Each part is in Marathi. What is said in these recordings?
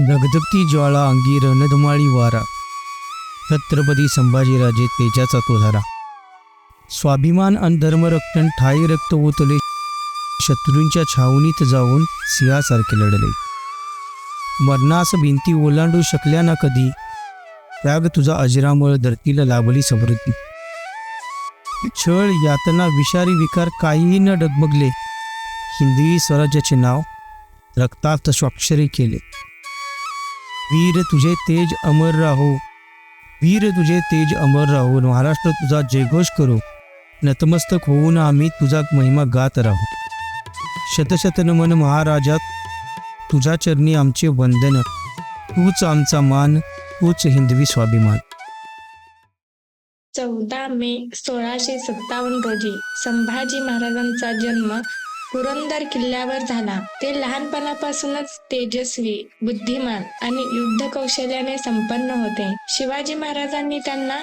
धगधगती ज्वाळा अंगी रणधुमाळी वारा. छत्रपती संभाजीराजे तेजाचा तो धरा स्वाभिमान आणि धर्मरक्षण ठाई रक्त ओतले. शत्रूंच्या छावणीत जाऊन सिंहासारखे लढले. मरणास भिंती ओलांडू शकल्या ना कधी? त्याग तुझा अजरामुळे धरतीला लाभली समृद्धी. छळ यातना विषारी विकार काहीही न डगमगले. हिंदवी स्वराज्याचे नाव रक्तात स्वाक्षरी केले. वीर तुझे तेज अमर राहो. वीर तुझे तेज अमर राहो. महाराष्ट्र तुझा जयघोष करू. नतमस्तक होऊन आम्ही तुझा महिमा गात राहू. शतशतनमन महाराजा महाराजात तुझ्या चरणी आमचे वंदन. तूच आमचा मान तूच हिंदवी स्वाभिमान. चौदा मे सोळाशे सत्तावन्न रोजी संभाजी महाराजांचा जन्म पुरंदर किल्ल्यावर झाला. ते लहानपणापासूनच तेजस्वी बुद्धिमान आणि युद्ध कौशल्याने संपन्न होते. शिवाजी महाराजांनी त्यांना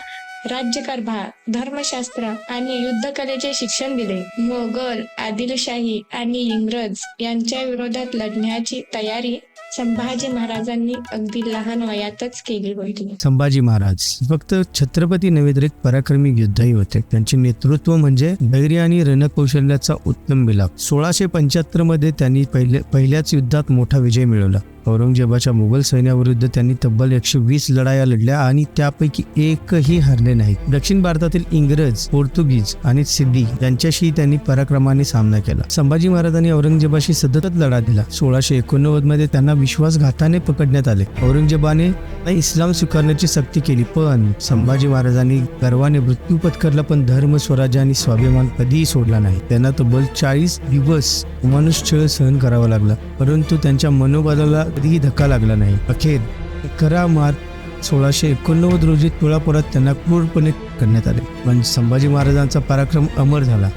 राज्यकारभार धर्मशास्त्र आणि युद्धकलेचे शिक्षण दिले. मोगल आदिलशाही आणि इंग्रज यांच्या विरोधात लढण्याची तयारी संभाजी महाराजांनी अगदी लहान वयातच केली होती. संभाजी महाराज फक्त छत्रपती नव्हे तर एक पराक्रमी योद्धाही होते. त्यांचे नेतृत्व म्हणजे धैर्य आणि रणकौशल्याचा उत्तम मिलाप सोळाशे पंच्याहत्तरमध्ये त्यांनी पहिले पहिल्याच युद्धात मोठा विजय मिळवला. औरंगजेबाच्या मुघल सैन्याविरुद्ध त्यांनी तब्बल एकशे वीस लढाया लढल्या आणि त्यापैकी एकही हरले नाही दक्षिण भारतातील इंग्रज पोर्तुगीज आणि सिद्धी यांच्याशी त्यांनी पराक्रमाने सामना केला. संभाजी महाराजांनी औरंगजेबाशी सततच लढा दिला. सोळाशे एकोणनव्वदमध्ये त्यांना विश्वासघाताने पकडण्यात आले. औरंगजेबाने इस्लाम स्वीकारण्याची सक्ती केली पण संभाजी महाराजांनी गर्वाने मृत्यू पत्करला पण धर्म स्वराज्य आणि स्वाभिमान कधीही सोडला नाही. त्यांना तब्बल चाळीस दिवस माणूस छळ सहन करावा लागला परंतु त्यांच्या मनोबलाला कधीही धक्का लागला नाही. अखेर अकरा मार्च सोळाशे एकोणनव्वद रोजी तुळापुरात त्यांना क्रूरपणे करण्यात आले. पण संभाजी महाराजांचा पराक्रम अमर झाला.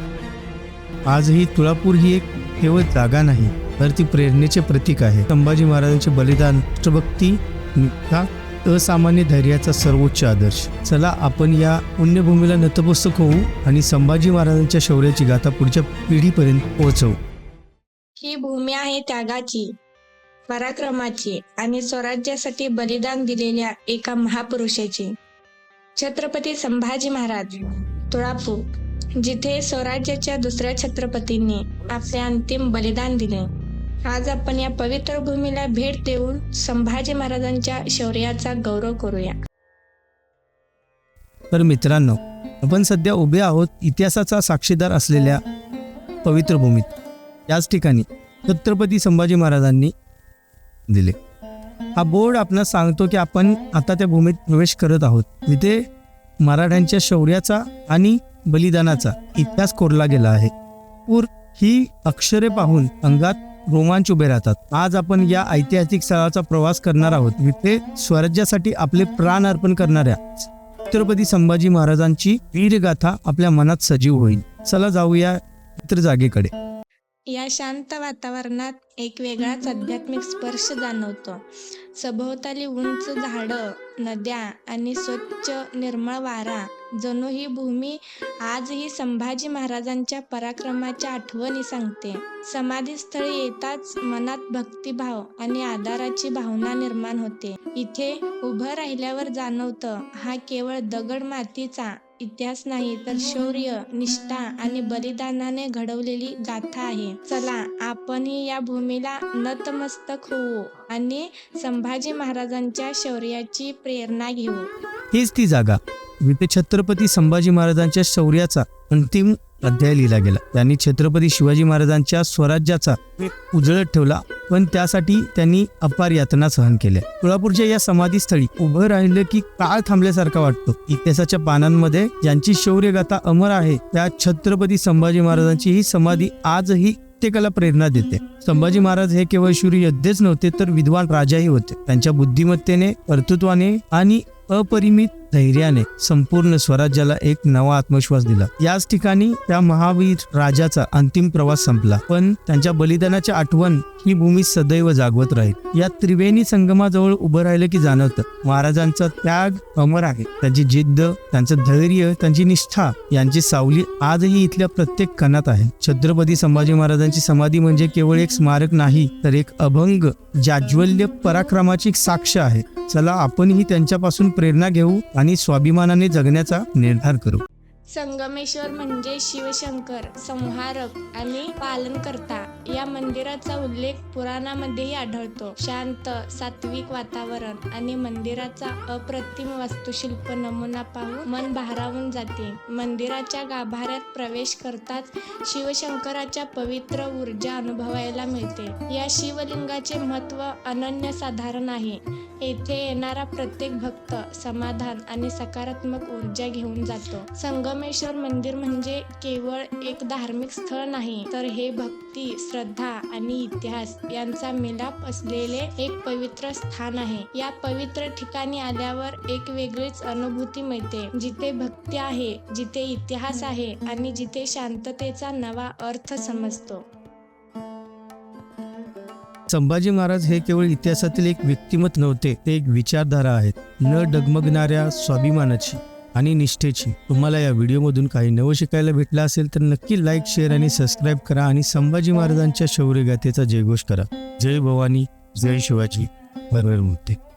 आजही तुळापूर ही एक केवळ जागा नाही तर ती प्रेरणेचे प्रतीक आहे. संभाजी महाराजांचे बलिदान राष्ट्रभक्ती असामान्य धैर्याचा सर्वोच्च आदर्श. चला आपण या पुण्यभूमीला नतपुस्तक होऊ आणि संभाजी महाराजांच्या शौर्याची गाथा पुढच्या पिढीपर्यंत पोहोचवू. ही भूमी आहे त्यागाची. पराक्रमाची आणि स्वराज्यासाठी बलिदान दिलेल्या एका महापुरुषाची. छत्रपती संभाजी महाराज तुळापूर जिथे स्वराज्याच्या दुसऱ्या छत्रपतींनी आपले अंतिम बलिदान दिले. आज आपण या पवित्र भूमीला भेट देऊन संभाजी महाराजांच्या शौर्याचा गौरव करूया. तर मित्रांनो आपण सध्या उभे आहोत इतिहासाचा साक्षीदार असलेल्या पवित्र भूमीत. याच ठिकाणी छत्रपती संभाजी महाराजांनी दिले. हा बोर्ड आपणास सांगतो की आपण आता त्या भूमीत प्रवेश करत आहोत. तिथे मराठ्यांच्या शौर्याचा आणि बलिदानाचा इतिहास कोरला गेला आहे. पूर ही अक्षरे पाहून अंगात रोमांच उभे राहतात. आज आपण या ऐतिहासिक स्थळाचा प्रवास करणार आहोत. जिथे स्वराज्यासाठी आपले प्राण अर्पण करणाऱ्या छत्रपती संभाजी महाराजांची वीरगाथा आपल्या मनात सजीव होईल. चला जाऊया इतर जागेकडे. या शांत वातावरणात एक वेगळाच आध्यात्मिक स्पर्श जाणवतो. सभोवताली उंच झाडं नद्या आणि स्वच्छ निर्मळ वारा जणू ही भूमी आजही संभाजी महाराजांच्या पराक्रमाच्या आठवणी सांगते. समाधीस्थळी येताच मनात भक्तिभाव आणि आदाराची भावना निर्माण होते. इथे उभं राहिल्यावर जाणवतं हा केवळ दगड मातीचा इतिहास नाही तर शौर्य निष्ठा आणि बलिदानाने घडवलेली गाथा आहे. चला आपणही या भूमीला नतमस्तक होऊ आणि संभाजी महाराजांच्या शौर्याची प्रेरणा घेऊ. हीच ती जागा. जिथे छत्रपती संभाजी महाराजांच्या शौर्याचा अंतिम अध्याय लिहिला गेला. त्यांनी छत्रपती शिवाजी महाराजांच्या स्वराज्याचा उजळत ठेवला पण त्यासाठी त्यांनी अपार यातना सहन केल्या. तुळापूरच्या या समाधीस्थळी उभं राहिलं की काळ थांबल्यासारखा वाटतो. इतिहासाच्या पानांमध्ये ज्यांची शौर्यगाथा अमर आहे त्या छत्रपती संभाजी महाराजांची ही समाधी आजही प्रत्येकाला प्रेरणा देते. संभाजी महाराज हे केवळ शूर योद्धेच नव्हते तर विद्वान राजाही होते. त्यांच्या बुद्धिमत्तेने कर्तृत्वाने आणि अपरिमित धैर्याने संपूर्ण स्वराज्याला एक नवा आत्मविश्वास दिला. याच ठिकाणी त्या महावीर राजाचा अंतिम प्रवास संपला. पण त्यांच्या बलिदानाची आठवण ही भूमी सदैव जागवत राहील. या त्रिवेणी संगमाजवळ उभं राहिलं की जाणवतं महाराजांचा त्याग अमर आहे. त्यांची जिद्द त्यांचं धैर्य त्यांची निष्ठा यांची सावली आजही इथल्या प्रत्येक कणात आहे. छत्रपती संभाजी महाराजांची समाधी म्हणजे केवळ एक स्मारक नाही तर एक अभंग जाज्वल्य पराक्रमाची एक साक्ष आहे. चला आपणही त्यांच्यापासून प्रेरणा घेऊ आणि स्वाभिमानाने जगण्याचा निर्धार करू. संगमेश्वर म्हणजे शिवशंकर संहारक आणि पालनकर्ता. या मंदिराचा उल्लेख पुराणामध्येही आढळतो. शांत सात्विक वातावरण आणि मंदिराचा अप्रतिम वास्तुशिल्प नमुना पाहून मन भारावून जाते. मंदिराच्या गाभाऱ्यात प्रवेश करताच शिवशंकराच्या पवित्र ऊर्जा अनुभवायला मिळते. या शिवलिंगाचे महत्त्व अनन्यसाधारण आहे. येथे येणारा प्रत्येक भक्त समाधान आणि सकारात्मक ऊर्जा घेऊन जातो. संगमेश्वर मंदिर म्हणजे केवळ एक धार्मिक स्थळ नाही तर हे भक्ती श्रद्धा आणि इतिहास यांचा मिलाप असलेले एक पवित्र स्थान आहे. या पवित्र ठिकाणी आल्यावर एक वेगळीच अनुभूती मिळते. जिथे भक्ती आहे जिथे इतिहास आहे आणि जिथे शांततेचा नवा अर्थ समजतो. संभाजी महाराज हे केवळ इतिहासातील एक व्यक्तिमत नव्हते ते एक विचारधारा आहेत. न डगमगणाऱ्या स्वाभिमानाची आणि निष्ठेची. तुम्हाला या व्हिडिओमधून काही नवं शिकायला भेटलं असेल तर नक्की लाईक शेअर आणि सबस्क्राईब करा आणि संभाजी महाराजांच्या शौर्यगाथेचा जयघोष करा. जय भवानी जय शिवाजी. बरोबर मुद्दे.